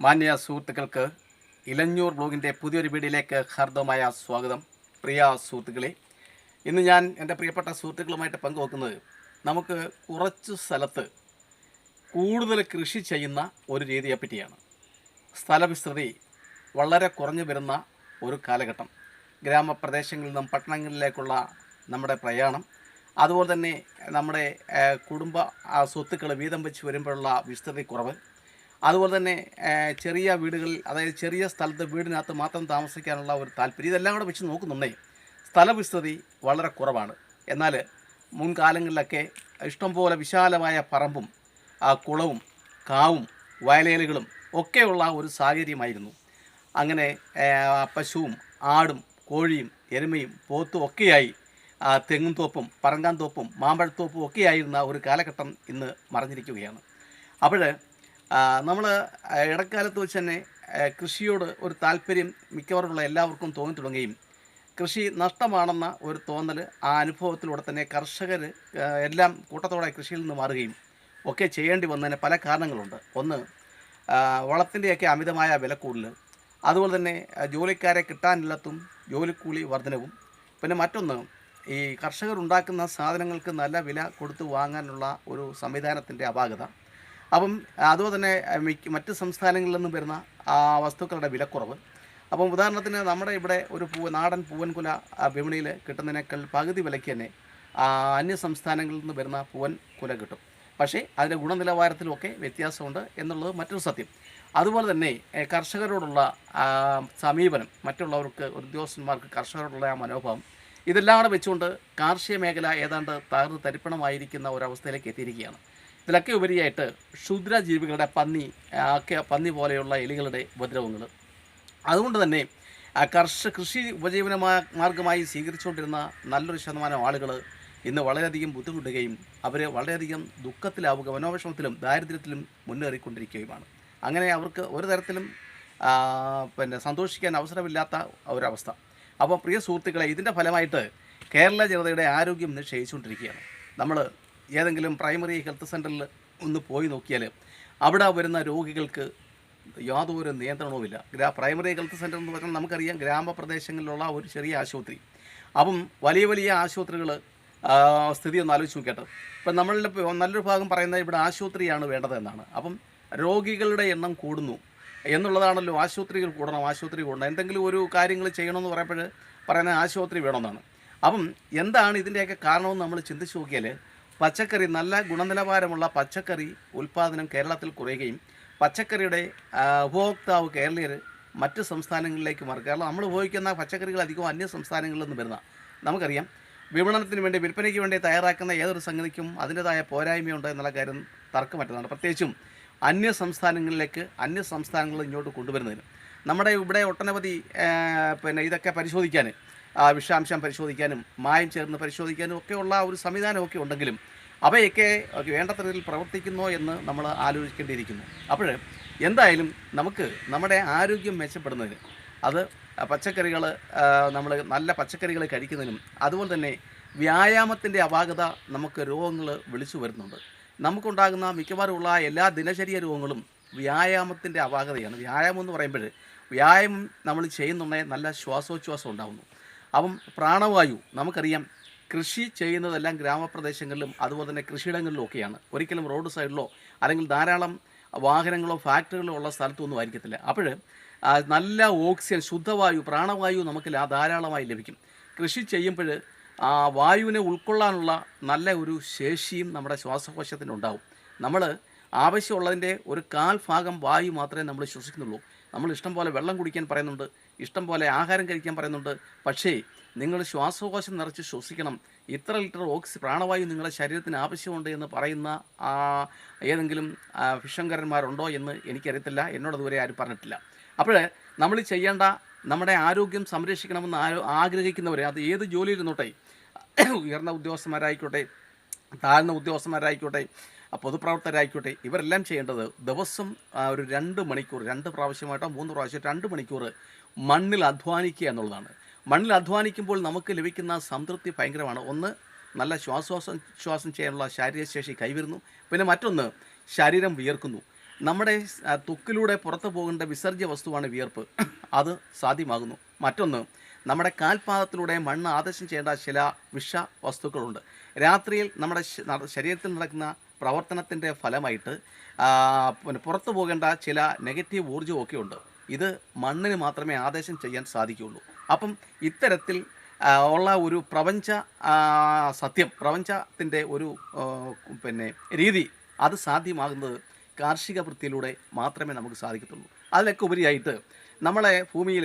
മാന്യ സുഹൃത്തുക്കൾക്ക് ഇലഞ്ഞൂർ ബ്ലോഗിന്റെ പുതിയൊരു വീഡിയോയിലേക്ക് ഹാർദവമായ സ്വാഗതം. പ്രിയ സുഹൃത്തുക്കളെ ഇന്ന് ഞാൻ എന്റെ പ്രിയപ്പെട്ട സുഹൃത്തുക്കളുമായിട്ട് പങ്കുവെക്കുന്നത് നമുക്ക് കുറച്ച് സ്ഥലത്ത് കൂടുതൽ കൃഷി ചെയ്യുന്ന ഒരു രീതിയെ പറ്റിയാണ് സ്ഥലവിസ്തൃതി വളരെ കുറഞ്ഞു വരുന്ന ഒരു കാലഘട്ടം. ഗ്രാമപ്രദേശങ്ങളിൽ നിന്നും പട്ടണങ്ങളിലേക്കുള്ള നമ്മുടെ പ്രയാണം അതുപോലെ തന്നെ നമ്മുടെ കുടുംബ സ്വത്തുക്കൾ വീതം വെച്ച് വരുമ്പോഴുള്ള വിസ്തൃതി കുറവ് അതുപോലെ തന്നെ ചെറിയ വീടുകളിൽ അതായത് ചെറിയ സ്ഥലത്ത് വീടിനകത്ത് മാത്രം താമസിക്കാനുള്ള ഒരു താല്പര്യം ഇതെല്ലാം കൂടെ വെച്ച് നോക്കുന്നുണ്ടേ സ്ഥലവിസ്തൃതി വളരെ കുറവാണ്. എന്നാൽ മുൻകാലങ്ങളിലൊക്കെ ഇഷ്ടംപോലെ വിശാലമായ പറമ്പും കുളവും കാവും വയലേലുകളും ഒക്കെയുള്ള ഒരു സാഹചര്യമായിരുന്നു. അങ്ങനെ പശുവും ആടും കോഴിയും എരുമയും പോത്തും ഒക്കെയായി തെങ്ങും തോപ്പും പറങ്കാൻ തോപ്പും മാമ്പഴത്തോപ്പും ഒക്കെയായിരുന്ന ഒരു കാലഘട്ടം ഇന്ന് മറഞ്ഞിരിക്കുകയാണ്. അപ്പോൾ നമ്മൾ ഇടക്കാലത്ത് വെച്ച് തന്നെ കൃഷിയോട് ഒരു താല്പര്യം മിക്കവാറുമുള്ള എല്ലാവർക്കും തോന്നി തുടങ്ങുകയും കൃഷി നഷ്ടമാണെന്ന ഒരു തോന്നൽ ആ അനുഭവത്തിലൂടെ തന്നെ കർഷകർ എല്ലാം കൂട്ടത്തോടെ കൃഷിയിൽ നിന്ന് മാറുകയും ഒക്കെ ചെയ്യേണ്ടി വന്നതിന് പല കാരണങ്ങളുണ്ട്. ഒന്ന് വളത്തിന്റെയൊക്കെ അമിതമായ വില കൂടുതൽ അതുപോലെ തന്നെ ജോലിക്കാരെ കിട്ടാനില്ലാത്തും ജോലിക്കൂലി വർധനവും. പിന്നെ മറ്റൊന്ന് ഈ കർഷകർ ഉണ്ടാക്കുന്ന സാധനങ്ങൾക്ക് നല്ല വില കൊടുത്ത് വാങ്ങാനുള്ള ഒരു സംവിധാനത്തിന്റെ അപാകത. അപ്പം അതുപോലെ തന്നെ മറ്റ് സംസ്ഥാനങ്ങളിൽ നിന്നും വരുന്ന ആ വസ്തുക്കളുടെ വിലക്കുറവ്. അപ്പം ഉദാഹരണത്തിന് നമ്മുടെ ഇവിടെ ഒരു പൂ നാടൻ പൂവൻകുല വിപണിയിൽ കിട്ടുന്നതിനേക്കാൾ പകുതി വിലയ്ക്ക് തന്നെ അന്യ സംസ്ഥാനങ്ങളിൽ നിന്ന് വരുന്ന പൂവൻ കുല കിട്ടും. പക്ഷേ അതിന്റെ ഗുണനിലവാരത്തിലുമൊക്കെ വ്യത്യാസമുണ്ട് എന്നുള്ളത് മറ്റൊരു സത്യം. അതുപോലെ തന്നെ കർഷകരോടുള്ള സമീപനം മറ്റുള്ളവർക്ക് ഉദ്യോഗസ്ഥന്മാർക്ക് കർഷകരോടുള്ള ആ മനോഭാവം ഇതെല്ലാം കൂടെ വെച്ചുകൊണ്ട് കാർഷിക മേഖല ഏതാണ്ട് തകർന്ന് തരിപ്പണമായിരിക്കുന്ന ഒരവസ്ഥയിലേക്ക് എത്തിയിരിക്കുകയാണ്. ഇതിലൊക്കെ ഉപരിയായിട്ട് ക്ഷുദ്രജീവികളുടെ പന്നി ഒക്കെ പന്നി പോലെയുള്ള എലികളുടെ ഉപദ്രവങ്ങൾ. അതുകൊണ്ട് തന്നെ കർഷക കർഷ കൃഷി ഉപജീവന മാർഗമായി സ്വീകരിച്ചുകൊണ്ടിരുന്ന നല്ലൊരു ശതമാനം ആളുകൾ ഇന്ന് വളരെയധികം ബുദ്ധിമുട്ടുകയും അവർ വളരെയധികം ദുഃഖത്തിലാവുക മനോവിഷമത്തിലും ദാരിദ്ര്യത്തിലും മുന്നേറിക്കൊണ്ടിരിക്കുകയുമാണ്. അങ്ങനെ അവർക്ക് ഒരു തരത്തിലും പിന്നെ സന്തോഷിക്കാൻ അവസരമില്ലാത്ത ഒരവസ്ഥ. അപ്പോൾ പ്രിയ സുഹൃത്തുക്കളെ ഇതിന്റെ ഫലമായിട്ട് കേരള ജനതയുടെ ആരോഗ്യം നിക്ഷയിച്ചുകൊണ്ടിരിക്കുകയാണ് ക്ഷയിച്ചുകൊണ്ടിരിക്കുകയാണ്. നമ്മൾ ഏതെങ്കിലും പ്രൈമറി ഹെൽത്ത് സെന്ററിൽ ഒന്ന് പോയി നോക്കിയാൽ അവിടെ വരുന്ന രോഗികൾക്ക് യാതൊരു നിയന്ത്രണവുമില്ല. ഗ്രാ പ്രൈമറി ഹെൽത്ത് സെന്റർ എന്ന് പറഞ്ഞാൽ നമുക്കറിയാം ഗ്രാമപ്രദേശങ്ങളിലുള്ള ഒരു ചെറിയ ആശുപത്രി. അപ്പം വലിയ വലിയ ആശുപത്രികൾ സ്ഥിതി ഒന്ന് ആലോചിച്ച് നോക്കിയിട്ട്. ഇപ്പം നമ്മളുടെ നല്ലൊരു ഭാഗം പറയുന്നത് ഇവിടെ ആശുപത്രിയാണ് വേണ്ടത് എന്നാണ്. അപ്പം രോഗികളുടെ എണ്ണം കൂടുന്നു എന്നുള്ളതാണല്ലോ ആശുപത്രികൾ കൂടണം ആശുപത്രി കൂടണം. എന്തെങ്കിലും ഒരു കാര്യങ്ങൾ ചെയ്യണമെന്ന് പറയുമ്പോൾ പറയുന്നത് ആശുപത്രി വേണമെന്നാണ്. അപ്പം എന്താണ് ഇതിന്റെയൊക്കെ കാരണമെന്ന് നമ്മൾ ചിന്തിച്ച് നോക്കിയാൽ പച്ചക്കറി നല്ല ഗുണനിലവാരമുള്ള പച്ചക്കറി ഉൽപ്പാദനം കേരളത്തിൽ കുറയുകയും പച്ചക്കറിയുടെ ഉപഭോക്താവ് കേരളീയർ മറ്റ് സംസ്ഥാനങ്ങളിലേക്ക് മാറും. നമ്മൾ ഉപയോഗിക്കുന്ന പച്ചക്കറികൾ അധികവും അന്യ സംസ്ഥാനങ്ങളിൽ നിന്ന് വരുന്ന നമുക്കറിയാം വിപണനത്തിന് വേണ്ടി വിൽപ്പനയ്ക്ക് വേണ്ടി തയ്യാറാക്കുന്ന ഏതൊരു സംഗതിക്കും അതിന്റെതായ പോരായ്മയുണ്ട് എന്നുള്ള കാര്യം തർക്കമറ്റതാണ് പ്രത്യേകിച്ചും അന്യ സംസ്ഥാനങ്ങളിലേക്ക് അന്യ സംസ്ഥാനങ്ങളിൽ ഇങ്ങോട്ട് കൊണ്ടുവരുന്നതിന്. നമ്മുടെ ഇവിടെ ഒട്ടനവധി പിന്നെ ഇതൊക്കെ പരിശോധിക്കാൻ വിഷാംശം പരിശോധിക്കാനും മായം ചേർന്ന് പരിശോധിക്കാനും ഒക്കെയുള്ള ഒരു സംവിധാനമൊക്കെ ഉണ്ടെങ്കിലും അവയൊക്കെ വേണ്ടത്ര രീതിയിൽ പ്രവർത്തിക്കുന്നോ എന്ന് നമ്മൾ ആലോചിക്കേണ്ടിയിരിക്കുന്നു. അപ്പോൾ എന്തായാലും നമുക്ക് നമ്മുടെ ആരോഗ്യം മെച്ചപ്പെടുന്നതിന് അത് പച്ചക്കറികൾ നമ്മൾ നല്ല പച്ചക്കറികൾ കഴിക്കുന്നതിനും അതുപോലെ തന്നെ വ്യായാമത്തിന്റെ അപാകത നമുക്ക് രോഗങ്ങൾ വിളിച്ചു വരുന്നുണ്ട്. നമുക്കുണ്ടാകുന്ന മിക്കവാറുമുള്ള എല്ലാ ദിനചര്യ രോഗങ്ങളും വ്യായാമത്തിന്റെ അപാകതയാണ്. വ്യായാമം എന്ന് പറയുമ്പോൾ വ്യായാമം നമ്മൾ ചെയ്യുന്നുണ്ടെങ്കിൽ നല്ല ശ്വാസോച്ഛ്വാസം ഉണ്ടാകുന്നു. അപ്പം പ്രാണവായു നമുക്കറിയാം കൃഷി ചെയ്യുന്നതെല്ലാം ഗ്രാമപ്രദേശങ്ങളിലും അതുപോലെ തന്നെ കൃഷിയിടങ്ങളിലും ഒക്കെയാണ്. ഒരിക്കലും റോഡ് സൈഡിലോ അല്ലെങ്കിൽ ധാരാളം വാഹനങ്ങളോ ഫാക്ടറികളോ ഉള്ള സ്ഥലത്തൊന്നും ആയിരിക്കത്തില്ല. അപ്പോൾ നല്ല ഓക്സിജൻ ശുദ്ധവായു പ്രാണവായു നമുക്ക് ധാരാളമായി ലഭിക്കും. കൃഷി ചെയ്യുമ്പോൾ ആ വായുവിനെ ഉൾക്കൊള്ളാനുള്ള നല്ല ഒരു ശേഷിയും നമ്മുടെ ശ്വാസകോശത്തിന് ഉണ്ടാവും. നമ്മൾ ആവശ്യമുള്ളതിന്റെ ഒരു കാൽ ഭാഗം വായു മാത്രമേ നമ്മൾ ശ്വസിക്കുന്നുള്ളൂ. നമ്മൾ ഇഷ്ടം പോലെ വെള്ളം കുടിക്കാൻ പറയുന്നുണ്ട് ഇഷ്ടം പോലെ ആഹാരം കഴിക്കാൻ പറയുന്നുണ്ട്. പക്ഷേ നിങ്ങൾ ശ്വാസകോശം നിറച്ച് ശ്വസിക്കണം. ഇത്ര ലിറ്റർ ഓക്സി പ്രാണവായു നിങ്ങളുടെ ശരീരത്തിന് ആവശ്യമുണ്ട് എന്ന് പറയുന്ന ഏതെങ്കിലും ഫിഷങ്കരന്മാരുണ്ടോ എന്ന് എനിക്കറിയത്തില്ല. എന്നോട് അതുവരെ ആരും പറഞ്ഞിട്ടില്ല. അപ്പോൾ നമ്മൾ ചെയ്യേണ്ട നമ്മുടെ ആരോഗ്യം സംരക്ഷിക്കണമെന്ന് ആരോ ആഗ്രഹിക്കുന്നവരെ അത് ഏത് ജോലിയിൽ ഇരുന്നോട്ടെ ഉയർന്ന ഉദ്യോഗസ്ഥന്മാരായിക്കോട്ടെ താഴ്ന്ന ഉദ്യോഗസ്ഥന്മാരായിക്കോട്ടെ പൊതുപ്രവർത്തകരായിക്കോട്ടെ ഇവരെല്ലാം ചെയ്യേണ്ടത് ദിവസം ഒരു രണ്ട് മണിക്കൂർ രണ്ട് പ്രാവശ്യമായിട്ടോ മൂന്ന് പ്രാവശ്യം രണ്ട് മണിക്കൂർ മണ്ണിൽ അധ്വാനിക്കുക എന്നുള്ളതാണ്. മണ്ണിൽ അധ്വാനിക്കുമ്പോൾ നമുക്ക് ലഭിക്കുന്ന സംതൃപ്തി ഭയങ്കരമാണ്. ഒന്ന് നല്ല ശ്വാസോശ്വാസം ശ്വാസം ചെയ്യാനുള്ള ശാരീരശേഷി കൈവരുന്നു. പിന്നെ മറ്റൊന്ന് ശരീരം വിയർക്കുന്നു. നമ്മുടെ തൊക്കിലൂടെ പുറത്തു പോകേണ്ട വിസർജ്യ വസ്തുവാണ് വിയർപ്പ്. അത് സാധ്യമാകുന്നു. മറ്റൊന്ന് നമ്മുടെ കാൽപാദത്തിലൂടെ മണ്ണ് ആദർശം ചെയ്യേണ്ട ചില വിഷ വസ്തുക്കളുണ്ട്. രാത്രിയിൽ നമ്മുടെ ശരീരത്തിൽ നടക്കുന്ന പ്രവർത്തനത്തിന്റെ ഫലമായിട്ട് പിന്നെ പുറത്തു പോകേണ്ട ചില നെഗറ്റീവ് ഊർജമൊക്കെ ഉണ്ട് ഇത് മണ്ണിന് മാത്രമേ ആദേശം ചെയ്യാൻ സാധിക്കുകയുള്ളൂ. അപ്പം ഇത്തരത്തിൽ ഉള്ള ഒരു പ്രപഞ്ച സത്യം പ്രപഞ്ചത്തിന്റെ ഒരു പിന്നെ രീതി അത് സാധ്യമാകുന്നത് കാർഷിക വൃത്തിയിലൂടെ മാത്രമേ നമുക്ക് സാധിക്കത്തുള്ളൂ. അതിലൊക്കെ ഉപരിയായിട്ട് നമ്മളെ ഭൂമിയിൽ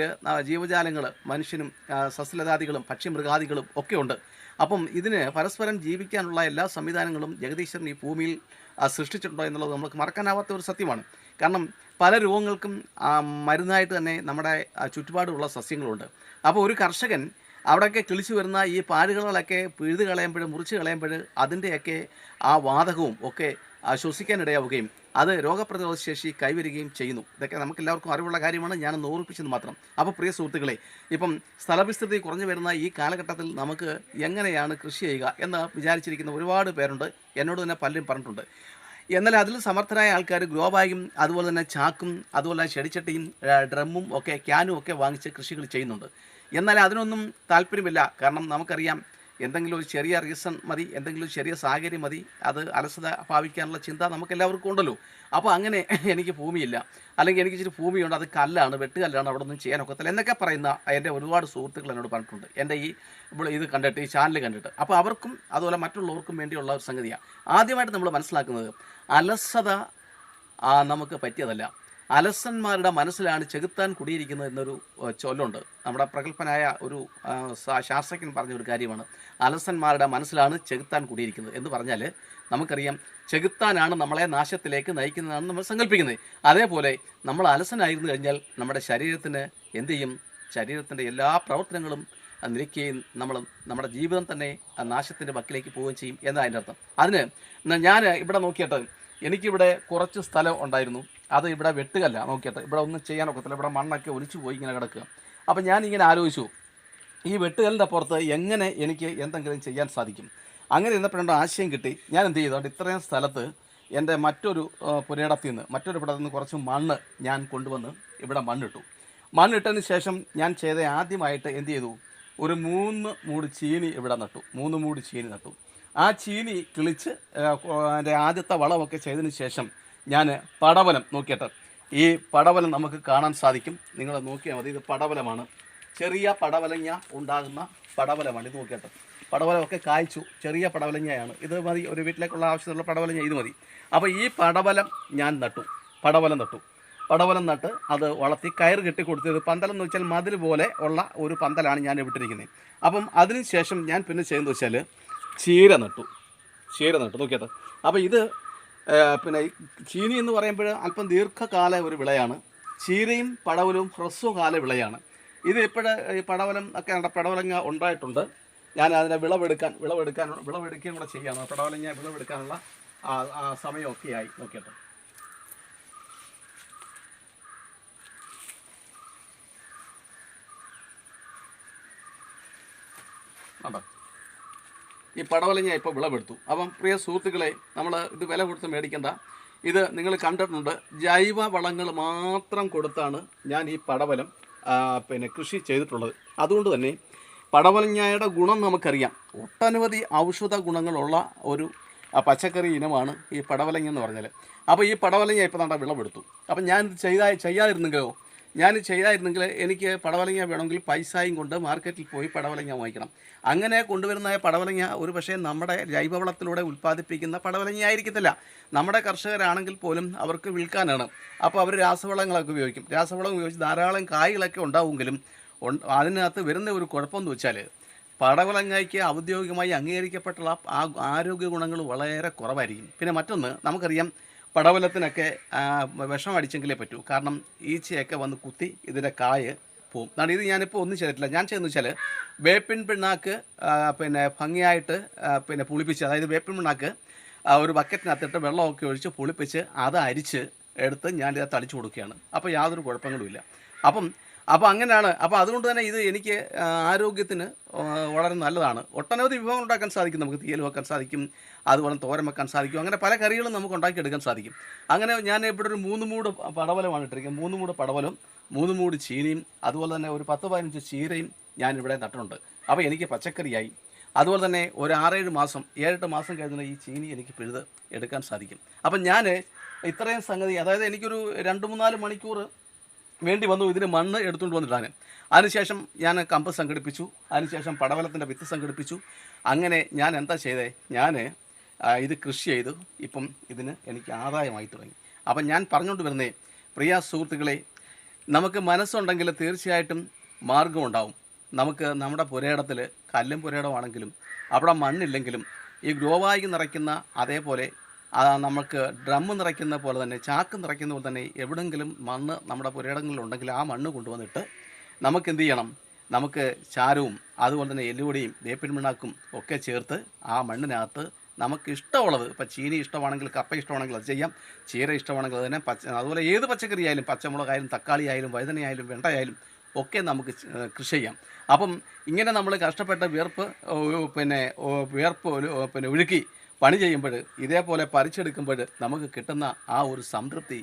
ജീവജാലങ്ങൾ മനുഷ്യനും സസ്ലതാദികളും പക്ഷിമൃഗാദികളും ഒക്കെ ഉണ്ട്. അപ്പം ഇതിന് പരസ്പരം ജീവിക്കാനുള്ള എല്ലാ സംവിധാനങ്ങളും ജഗദീശ്വരൻ ഈ ഭൂമിയിൽ സൃഷ്ടിച്ചിട്ടുണ്ടോ എന്നുള്ളത് നമുക്ക് മറക്കാനാവാത്ത ഒരു സത്യമാണ്. കാരണം പല രോഗങ്ങൾക്കും മരുന്നായിട്ട് തന്നെ നമ്മുടെ ചുറ്റുപാടുള്ള സസ്യങ്ങളുണ്ട്. അപ്പോൾ ഒരു കർഷകൻ അവിടെയൊക്കെ കിളിച്ചു വരുന്ന ഈ പാലുകളൊക്കെ പിഴുത് കളയുമ്പോൾ മുറിച്ച് കളയുമ്പോൾ അതിന്റെയൊക്കെ ആ വാതകവും ഒക്കെ ശ്വസിക്കാനിടയാവുകയും അത് രോഗപ്രതിരോധ ശേഷി കൈവരികയും ചെയ്യുന്നു. ഇതൊക്കെ നമുക്ക് എല്ലാവർക്കും അറിവുള്ള കാര്യമാണ്. ഞാൻ ഓർപ്പിച്ചത് മാത്രം. അപ്പോൾ പ്രിയ സുഹൃത്തുക്കളെ ഇപ്പം സ്ഥലവിസ്തൃതി കുറഞ്ഞു വരുന്ന ഈ കാലഘട്ടത്തിൽ നമുക്ക് എങ്ങനെയാണ് കൃഷി ചെയ്യുക എന്ന് വിചാരിച്ചിരിക്കുന്ന ഒരുപാട് പേരുണ്ട്. എന്നോട് തന്നെ പലരും പറഞ്ഞിട്ടുണ്ട്. എന്നാൽ അതിൽ സമർത്ഥരായ ആൾക്കാർ ഗ്രോ ബാഗും അതുപോലെ തന്നെ ചാക്കും അതുപോലെ ചെടിച്ചട്ടിയും ഡ്രമ്മും ഒക്കെ ക്യാനും ഒക്കെ വാങ്ങിച്ച് കൃഷികൾ ചെയ്യുന്നുണ്ട്. എന്നാൽ അതിനൊന്നും താല്പര്യമില്ല. കാരണം നമുക്കറിയാം എന്തെങ്കിലും ഒരു ചെറിയ റീസൺ മതി എന്തെങ്കിലും ചെറിയ സാഹചര്യം മതി അത് അലസത ഭാവിക്കാനുള്ള ചിന്ത നമുക്കെല്ലാവർക്കും ഉണ്ടല്ലോ. അപ്പോൾ അങ്ങനെ എനിക്ക് ഭൂമിയില്ല. അല്ലെങ്കിൽ എനിക്ക് ഇച്ചിരി ഭൂമിയുണ്ട് അത് കല്ലാണ് വെട്ടുകല്ലാണ് അവിടെ ഒന്നും ചെയ്യാൻ ഒക്കത്തില്ല എന്നൊക്കെ പറയുന്ന എന്റെ ഒരുപാട് സുഹൃത്തുക്കൾ എന്നോട് പറഞ്ഞിട്ടുണ്ട്. എന്റെ ഈ ഇത് കണ്ടിട്ട് ഈ ചാനൽ കണ്ടിട്ട്. അപ്പോൾ അവർക്കും അതുപോലെ മറ്റുള്ളവർക്കും വേണ്ടിയുള്ള ഒരു സംഗതിയാണ്. ആദ്യമായിട്ട് നമ്മൾ മനസ്സിലാക്കുന്നത് അലസത നമുക്ക് പറ്റിയതല്ല. അലസന്മാരുടെ മനസ്സിലാണ് ചെകുത്താൻ കുടിയിരിക്കുന്നത് എന്നൊരു ചൊല്ലുണ്ട്. നമ്മുടെ പ്രഗത്ഭനായ ഒരു ശാസ്ത്രജ്ഞൻ പറഞ്ഞ ഒരു കാര്യമാണ്. അലസന്മാരുടെ മനസ്സിലാണ് ചെകുത്താൻ കുടിയിരിക്കുന്നത് എന്ന് പറഞ്ഞാൽ നമുക്കറിയാം ചെകുത്താനാണ് നമ്മളെ നാശത്തിലേക്ക് നയിക്കുന്നതാണ് നമ്മൾ സങ്കല്പിക്കുന്നത്. അതേപോലെ നമ്മൾ അലസനായിരുന്നു കഴിഞ്ഞാൽ നമ്മുടെ ശരീരത്തിന് എന്ത് ചെയ്യും? ശരീരത്തിന്റെ എല്ലാ പ്രവർത്തനങ്ങളും അത് നിലയ്ക്കുകയും നമ്മൾ നമ്മുടെ ജീവിതം തന്നെ നാശത്തിന്റെ വക്കിലേക്ക് പോവുകയും ചെയ്യും എന്നാണ് അതിന്റെ അർത്ഥം. അതിന് ഞാൻ ഇവിടെ നോക്കിയിട്ട് എനിക്കിവിടെ കുറച്ച് സ്ഥലം ഉണ്ടായിരുന്നു. അത് ഇവിടെ വെട്ടുകല്ല നോക്കിയിട്ട്. ഇവിടെ ഒന്നും ചെയ്യാൻ ഒക്കത്തില്ല. ഇവിടെ മണ്ണൊക്കെ ഒലിച്ചു പോയി ഇങ്ങനെ കിടക്കുക. അപ്പം ഞാനിങ്ങനെ ആലോചിച്ചു ഈ വെട്ടുകലിന്റെ പുറത്ത് എങ്ങനെ എനിക്ക് എന്തെങ്കിലും ചെയ്യാൻ സാധിക്കും? അങ്ങനെ ഇരുന്നപ്പോഴുണ്ട് ആശയം കിട്ടി. ഞാൻ എന്ത് ചെയ്തു? ഇത്രയും സ്ഥലത്ത് എന്റെ മറ്റൊരു പുരയിടത്തിൽ നിന്ന് മറ്റൊരു ഇടത്തിൽ നിന്ന് കുറച്ച് മണ്ണ് ഞാൻ കൊണ്ടുവന്ന് ഇവിടെ മണ്ണിട്ടു. മണ്ണിട്ടതിന് ശേഷം ഞാൻ ചെയ്ത ആദ്യമായിട്ട് എന്ത് ചെയ്തു? ഒരു മൂന്ന് മൂട് ചീനി ഇവിടെ നട്ടു. മൂന്ന് മൂട് ചീനി നട്ടു. ആ ചീനി കിളിച്ച് എന്റെ ആദ്യത്തെ വളമൊക്കെ ചെയ്തതിന് ശേഷം ഞാൻ പടവലം നോക്കിയിട്ട് ഈ പടവലം നമുക്ക് കാണാൻ സാധിക്കും. നിങ്ങൾ നോക്കിയാൽ മതി. ഇത് പടവലമാണ്. ചെറിയ പടവലങ്ങ ഉണ്ടാകുന്ന പടവലമാണ്. ഇത് നോക്കിയിട്ട് പടവലമൊക്കെ കായ്ച്ചു. ചെറിയ പടവലങ്ങയാണ്. ഇത് മതി. ഒരു വീട്ടിലേക്കുള്ള ആവശ്യത്തിലുള്ള പടവലങ്ങ ഇത് മതി. അപ്പോൾ ഈ പടവലം ഞാൻ നട്ടു. പടവലം നട്ടു. പടവലം നട്ട് അത് വളർത്തി കയർ കെട്ടി കൊടുത്തത് പന്തലം എന്ന് വെച്ചാൽ മതിൽ പോലെ ഉള്ള ഒരു പന്തലാണ് ഞാൻ ഇവിട്ടിരിക്കുന്നത് അപ്പം അതിന് ശേഷം ഞാൻ പിന്നെ ചെയ്യുന്നത് വെച്ചാൽ ചീര നട്ടു. ചീര നട്ടു. നോക്കിയത് അപ്പോൾ ഇത് പിന്നെ ചീനി എന്ന് പറയുമ്പോൾ അല്പം ദീർഘകാല ഒരു വിളയാണ്. ചീരയും പടവലവും ഹ്രസ്വകാല വിളയാണ്. ഇത് ഇപ്പോഴേ ഈ പടവലം ഒക്കെ പടവലങ്ങ ഉണ്ടായിട്ടുണ്ട്. ഞാൻ അതിനെ വിളവെടുക്കാൻ വിളവെടുക്കാൻ വിളവെടുക്കുകയും കൂടെ ചെയ്യാം. പടവലങ്ങ വിളവെടുക്കാനുള്ള ആ ആ സമയമൊക്കെ ആയി. നോക്കിയിട്ട്. കണ്ടോ ഈ പടവലങ്ങ ഇപ്പോൾ വിളവെടുത്തു. അപ്പം പ്രിയ സുഹൃത്തുക്കളെ നമ്മൾ ഇത് വില കൊടുത്ത് മേടിക്കേണ്ട. ഇത് നിങ്ങൾ കണ്ടിട്ടുണ്ട്. ജൈവ വളങ്ങൾ മാത്രം കൊടുത്താണ് ഞാൻ ഈ പടവലം പിന്നെ കൃഷി ചെയ്തിട്ടുള്ളത്. അതുകൊണ്ട് തന്നെ പടവലങ്ങയുടെ ഗുണം നമുക്കറിയാം. ഒട്ടനവധി ഔഷധ ഗുണങ്ങളുള്ള ഒരു പച്ചക്കറി ഇനമാണ് ഈ പടവലങ്ങ എന്ന് പറഞ്ഞാൽ അപ്പോൾ ഈ പടവലങ്ങ ഇപ്പോൾ നമ്മുടെ വിളവെടുത്തു. അപ്പം ഞാനിത് ചെയ്താ ചെയ്യാതിരുന്നെങ്കിലോ ഞാൻ ചെയ്തായിരുന്നെങ്കിൽ എനിക്ക് പടവലങ്ങ വേണമെങ്കിൽ പൈസയും കൊണ്ട് മാർക്കറ്റിൽ പോയി പടവലങ്ങ വാങ്ങിക്കണം. അങ്ങനെ കൊണ്ടുവരുന്ന പടവലങ്ങ ഒരു പക്ഷേ നമ്മുടെ ജൈവവളത്തിലൂടെ ഉൽപ്പാദിപ്പിക്കുന്ന പടവലങ്ങ ആയിരിക്കത്തില്ല നമ്മുടെ കർഷകരാണെങ്കിൽ പോലും അവർക്ക് വിൽക്കാനാണ്. അപ്പോൾ അവർ രാസവളങ്ങളൊക്കെ ഉപയോഗിക്കും. രാസവളം ഉപയോഗിച്ച് ധാരാളം കായ്കളൊക്കെ ഉണ്ടാവുമെങ്കിലും ഉണ്ട്- അതിനകത്ത് വരുന്ന ഒരു കുഴപ്പമെന്ന് വെച്ചാൽ പടവലങ്ങയ്ക്ക് ഔദ്യോഗികമായി അംഗീകരിക്കപ്പെട്ടുള്ള ആരോഗ്യ ഗുണങ്ങൾ വളരെ കുറവായിരിക്കും. പിന്നെ മറ്റൊന്ന് നമുക്കറിയാം പടവലത്തിനൊക്കെ വിഷം അടിച്ചെങ്കിലേ പറ്റൂ. കാരണം ഈച്ചയൊക്കെ വന്ന് കുത്തി ഇതിന്റെ കായ് പോവും. അതാണ് ഇത് ഞാനിപ്പോൾ ഒന്നും ചെയ്തിട്ടില്ല. ഞാൻ ചെയ്യുന്നത് വെച്ചാൽ വേപ്പിൻ പിണ്ണാക്ക് പിന്നെ ഭംഗിയായിട്ട് പിന്നെ പുളിപ്പിച്ച് അതായത് വേപ്പിൻ പിണ്ണാക്ക് ഒരു ബക്കറ്റിനകത്തിട്ട് വെള്ളമൊക്കെ ഒഴിച്ച് പുളിപ്പിച്ച് അത് അരിച്ച് എടുത്ത് ഞാൻ തളിച്ചു കൊടുക്കുകയാണ്. അപ്പോൾ യാതൊരു കുഴപ്പങ്ങളുമില്ല അപ്പം അപ്പോൾ അങ്ങനെയാണ്. അപ്പോൾ അതുകൊണ്ട് തന്നെ ഇത് എനിക്ക് ആരോഗ്യത്തിന് വളരെ നല്ലതാണ്. ഒട്ടനവധി വിഭവങ്ങൾ ഉണ്ടാക്കാൻ സാധിക്കും. നമുക്ക് തീയൽ വെക്കാൻ സാധിക്കും. അതുപോലെ തോരൻ വെക്കാൻ സാധിക്കും. അങ്ങനെ പല കറികളും നമുക്ക് ഉണ്ടാക്കിയെടുക്കാൻ സാധിക്കും. അങ്ങനെ ഞാൻ ഇവിടെ ഒരു മൂന്ന് മൂട് പടവലമാണ് ഇട്ടിരിക്കുന്നത്. മൂന്ന് മൂട് പടവലും മൂന്ന് മൂട് ചീനിയും അതുപോലെ തന്നെ ഒരു പത്ത് പതിനഞ്ച് ചീരയും ഞാൻ ഇവിടെ നട്ടിട്ടുണ്ട്. അപ്പോൾ എനിക്ക് പച്ചക്കറിയായി. അതുപോലെ തന്നെ ഒരു ആറേഴ് മാസം ഏഴെട്ട് മാസം കഴിഞ്ഞാൽ ഈ ചീനി എനിക്ക് പിഴുത് എടുക്കാൻ സാധിക്കും. അപ്പം ഞാൻ ഇത്രയും സംഗതി അതായത് എനിക്കൊരു രണ്ട് മൂന്നാൽ മണിക്കൂർ വേണ്ടി വന്നു. ഇതിന് മണ്ണ് എടുത്തുകൊണ്ട് വന്നിട്ടാണ് അതിനുശേഷം ഞാൻ കമ്പ് സംഘടിപ്പിച്ചു. അതിനുശേഷം പടവലത്തിന്റെ വിത്ത് സംഘടിപ്പിച്ചു. അങ്ങനെ ഞാൻ എന്താ ചെയ്തേ? ഞാൻ ഇത് കൃഷി ചെയ്തു. ഇപ്പം ഇതിന് എനിക്ക് ആദായമായി തുടങ്ങി. അപ്പം ഞാൻ പറഞ്ഞുകൊണ്ട് വരുന്നേ പ്രിയ സുഹൃത്തുക്കളെ നമുക്ക് മനസ്സുണ്ടെങ്കിൽ തീർച്ചയായിട്ടും മാർഗമുണ്ടാവും നമുക്ക് നമ്മുടെ പുരയിടത്തിൽ കല്ലും പുരയിടമാണെങ്കിലും അവിടെ മണ്ണില്ലെങ്കിലും ഈ ഗ്രോവായി നിറയ്ക്കുന്ന അതേപോലെ നമുക്ക് ഡ്രമ്മ് നിറയ്ക്കുന്ന പോലെ തന്നെ ചാക്ക് നിറയ്ക്കുന്ന പോലെ തന്നെ എവിടെങ്കിലും മണ്ണ് നമ്മുടെ പുരയിടങ്ങളിലുണ്ടെങ്കിൽ ആ മണ്ണ് കൊണ്ടുവന്നിട്ട് നമുക്ക് എന്ത് ചെയ്യണം? നമുക്ക് ചാരവും അതുപോലെ തന്നെ എല്ലുപൊടിയും വേപ്പിൻ പിണ്ണാക്കും ഒക്കെ ചേർത്ത് ആ മണ്ണിനകത്ത് നമുക്ക് ഇഷ്ടമുള്ളത് ഇപ്പം ചീനി ഇഷ്ടമാണെങ്കിൽ കപ്പ ഇഷ്ടമാണെങ്കിൽ അത് ചെയ്യാം ചീര ഇഷ്ടമാണെങ്കിൽ അതിനെ പച്ച അതുപോലെ ഏത് പച്ചക്കറി ആയാലും പച്ചമുളകായാലും തക്കാളി ആയാലും വഴുതനയായാലും വെണ്ടയായാലും ഒക്കെ നമുക്ക് കൃഷി ചെയ്യാം. അപ്പം ഇങ്ങനെ നമ്മൾ കഷ്ടപ്പെട്ട വിയർപ്പ് പിന്നെ വിയർപ്പ് പിന്നെ ഒഴുക്കി പണി ചെയ്യുമ്പോൾ ഇതേപോലെ പറിച്ചെടുക്കുമ്പോൾ നമുക്ക് കിട്ടുന്ന ആ ഒരു സംതൃപ്തി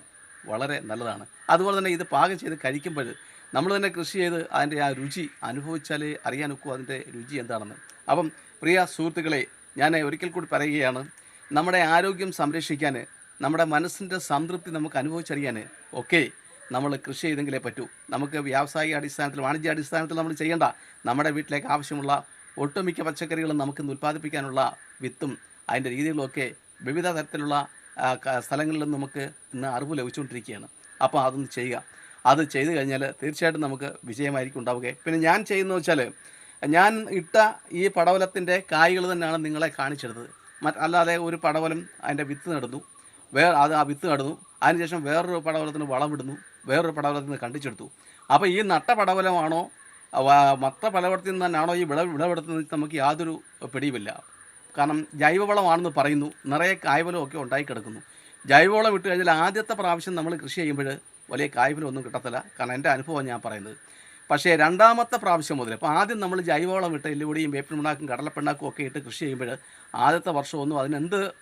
വളരെ നല്ലതാണ്. അതുപോലെ തന്നെ ഇത് പാകം ചെയ്ത് കഴിക്കുമ്പോൾ നമ്മൾ തന്നെ കൃഷി ചെയ്ത് അതിന്റെ ആ രുചി അനുഭവിച്ചാലേ അറിയാൻ ഒക്കും അതിന്റെ രുചി എന്താണെന്ന്. അപ്പം പ്രിയ സുഹൃത്തുക്കളെ ഞാൻ ഒരിക്കൽ കൂടി പറയുകയാണ് നമ്മുടെ ആരോഗ്യം സംരക്ഷിക്കാൻ നമ്മുടെ മനസ്സിന്റെ സംതൃപ്തി നമുക്ക് അനുഭവിച്ചറിയാൻ ഒക്കെ നമ്മൾ കൃഷി ചെയ്തെങ്കിലേ പറ്റൂ. നമുക്ക് വ്യാവസായിക അടിസ്ഥാനത്തിൽ വാണിജ്യ അടിസ്ഥാനത്തിൽ നമ്മൾ ചെയ്യേണ്ട നമ്മുടെ വീട്ടിലേക്ക് ആവശ്യമുള്ള ഒട്ടുമിക്ക പച്ചക്കറികളും നമുക്ക് ഉൽപ്പാദിപ്പിക്കാനുള്ള വിത്തും അതിന്റെ രീതികളൊക്കെ വിവിധ തരത്തിലുള്ള സ്ഥലങ്ങളിൽ നിന്ന് നമുക്ക് ഇന്ന് അറിവ് ലഭിച്ചുകൊണ്ടിരിക്കുകയാണ്. അപ്പോൾ അതൊന്ന് ചെയ്യുക. അത് ചെയ്തു കഴിഞ്ഞാൽ തീർച്ചയായിട്ടും നമുക്ക് വിജയമായിരിക്കും ഉണ്ടാവുക. പിന്നെ ഞാൻ ചെയ്യുന്നത് വെച്ചാൽ ഞാൻ ഇട്ട ഈ പടവലത്തിന്റെ കായ്കൾ തന്നെയാണ് നിങ്ങളെ കാണിച്ചെടുത്തത് മറ്റ് അല്ലാതെ ഒരു പടവലം അതിന്റെ വിത്ത് നടന്നു. വേറെ അത് ആ വിത്ത് നടന്നു. അതിനുശേഷം വേറൊരു പടവലത്തിന് വളമിടുന്നു വേറൊരു പടവലത്തിന് കണ്ടിച്ചെടുത്തു. അപ്പോൾ ഈ നട്ട പടവലമാണോ മത്ത പലവടത്തിൽ നിന്ന് തന്നെയാണോ ഈ വിള വിളവെടുത്തത് നമുക്ക് യാതൊരു പിടിയുമില്ല. കാരണം ജൈവവളമാണെന്ന് പറയുന്നു. നിറയെ കായ്വലും ഒക്കെ ഉണ്ടായി കിടക്കുന്നു. ജൈവവളം ഇട്ട് കഴിഞ്ഞാൽ ആദ്യത്തെ പ്രാവശ്യം നമ്മൾ കൃഷി ചെയ്യുമ്പോൾ വലിയ കായ്വലും ഒന്നും കിട്ടത്തില്ല. കാരണം എന്റെ അനുഭവം ഞാൻ പറയുന്നത്. പക്ഷേ രണ്ടാമത്തെ പ്രാവശ്യം മുതൽ ഇപ്പോൾ ആദ്യം നമ്മൾ ജൈവവളം ഇട്ട് എല്ലുപൊടിയും വേപ്പിൻ പിണ്ണാക്കും കടലപ്പിണ്ണാക്കും ഒക്കെ ഇട്ട് കൃഷി ചെയ്യുമ്പോൾ ആദ്യത്തെ വർഷമൊന്നും അതിനെന്ത്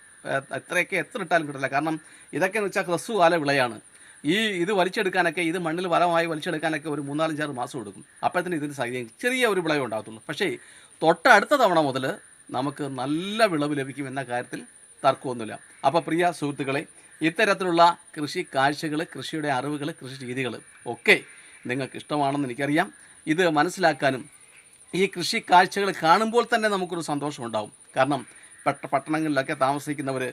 എത്രയൊക്കെ എത്ര ഇട്ടാലും കിട്ടില്ല കാരണം ഇതൊക്കെ വെച്ചാൽ ഹ്രസ്വകാല വിളയാണ്. ഈ ഇത് വലിച്ചെടുക്കാനൊക്കെ ഇത് മണ്ണിൽ വലമായി വലിച്ചെടുക്കാനൊക്കെ ഒരു മൂന്നാലഞ്ചാറ് മാസം എടുക്കും. അപ്പോഴത്തേന് ഇതിന് സാധ്യത ചെറിയ ഒരു വിളവ് ഉണ്ടാകത്തുള്ളൂ. പക്ഷേ തൊട്ടടുത്ത തവണ മുതൽ നമുക്ക് നല്ല വിളവ് ലഭിക്കും എന്ന കാര്യത്തിൽ തർക്കമൊന്നുമില്ല. അപ്പോൾ പ്രിയ സുഹൃത്തുക്കളെ ഇത്തരത്തിലുള്ള കൃഷി കാഴ്ചകൾ കൃഷിയുടെ അറിവുകൾ കൃഷി രീതികൾ ഒക്കെ നിങ്ങൾക്ക് ഇഷ്ടമാണെന്ന് എനിക്കറിയാം. ഇത് മനസ്സിലാക്കാനും ഈ കൃഷി കാഴ്ചകൾ കാണുമ്പോൾ തന്നെ നമുക്കൊരു സന്തോഷം ഉണ്ടാകും കാരണം പട്ട പട്ടണങ്ങളിലൊക്കെ താമസിക്കുന്നവർ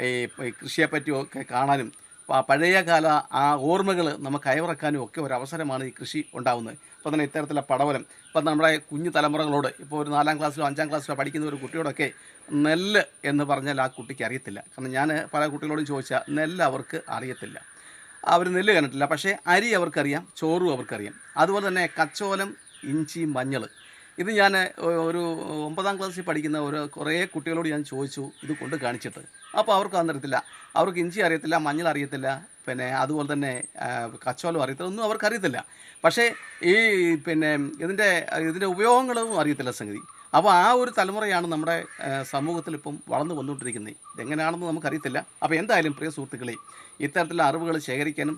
ഈ കൃഷിയെപ്പറ്റിയൊക്കെ കാണാനും പഴയകാല പഴയ കാല ആ ഓർമ്മകൾ നമുക്ക് അയവിറക്കാനും ഒക്കെ ഒരു അവസരമാണ് ഈ കൃഷി ഉണ്ടാകുന്നത് ഇപ്പോൾ തന്നെ ഇത്തരത്തിലുള്ള പടവലം ഇപ്പം നമ്മുടെ കുഞ്ഞു തലമുറകളോട് ഇപ്പോൾ ഒരു നാലാം ക്ലാസ്സിലോ അഞ്ചാം ക്ലാസ്സിലോ പഠിക്കുന്ന ഒരു കുട്ടിയോടൊക്കെ നെല്ല് എന്ന് പറഞ്ഞാൽ ആ കുട്ടിക്ക് അറിയത്തില്ല. കാരണം ഞാൻ പല കുട്ടികളോടും ചോദിച്ചാൽ നെല്ല് അവർക്ക് അറിയത്തില്ല. അവർ നെല്ല് കണ്ടിട്ടില്ല. പക്ഷേ അരി അവർക്കറിയാം ചോറും അവർക്കറിയാം. അതുപോലെ തന്നെ കച്ചോലം ഇഞ്ചി മഞ്ഞൾ. ഇത് ഞാൻ ഒരു ഒമ്പതാം ക്ലാസ്സിൽ പഠിക്കുന്ന ഒരു കുറേ കുട്ടികളോട് ഞാൻ ചോദിച്ചു ഇത് കൊണ്ട് കാണിച്ചിട്ട്. അപ്പോൾ അവർക്ക് അറിയത്തില്ല അവർക്ക് ഇഞ്ചി അറിയത്തില്ല മഞ്ഞൾ അറിയത്തില്ല പിന്നെ അതുപോലെ തന്നെ കച്ചോലം അറിയത്തില്ല ഒന്നും അവർക്ക് അറിയത്തില്ല. പക്ഷേ ഈ പിന്നെ ഇതിന്റെ ഇതിന്റെ ഉപയോഗങ്ങളും അറിയത്തില്ല സംഗതി. അപ്പോൾ ആ ഒരു തലമുറയാണ് നമ്മുടെ സമൂഹത്തിൽ ഇപ്പം വളർന്നു വന്നുകൊണ്ടിരിക്കുന്നത്. ഇതെങ്ങനെയാണെന്ന് നമുക്കറിയത്തില്ല. അപ്പോൾ എന്തായാലും പ്രിയ സുഹൃത്തുക്കളെ ഇത്തരത്തിലുള്ള അറിവുകൾ ശേഖരിക്കാനും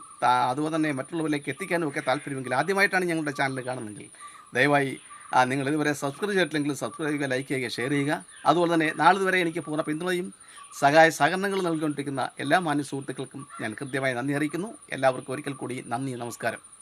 അതുപോലെ തന്നെ മറ്റുള്ളവരിലേക്ക് എത്തിക്കാനും ഒക്കെ താല്പര്യമെങ്കിൽ ആദ്യമായിട്ടാണ് ഞങ്ങളുടെ ചാനൽ കാണുന്നതെങ്കിൽ ദയവായി നിങ്ങൾ ഇതുവരെ സബ്സ്ക്രൈബ് ചെയ്തിട്ടില്ലെങ്കിൽ സബ്സ്ക്രൈബ് ചെയ്യുക ലൈക്ക് ചെയ്യുക ഷെയർ ചെയ്യുക. അതുപോലെ തന്നെ നാളെ നാളിതുവരെ എനിക്ക് പൂർണ പിന്തുണയും സഹായ സഹകരണങ്ങൾ നൽകിക്കൊണ്ടിരിക്കുന്ന എല്ലാ മാന്യ സുഹൃത്തുക്കൾക്കും ഞാൻ കൃത്യമായി നന്ദി അറിയിക്കുന്നു. എല്ലാവർക്കും ഒരിക്കൽ കൂടി നന്ദി നമസ്കാരം.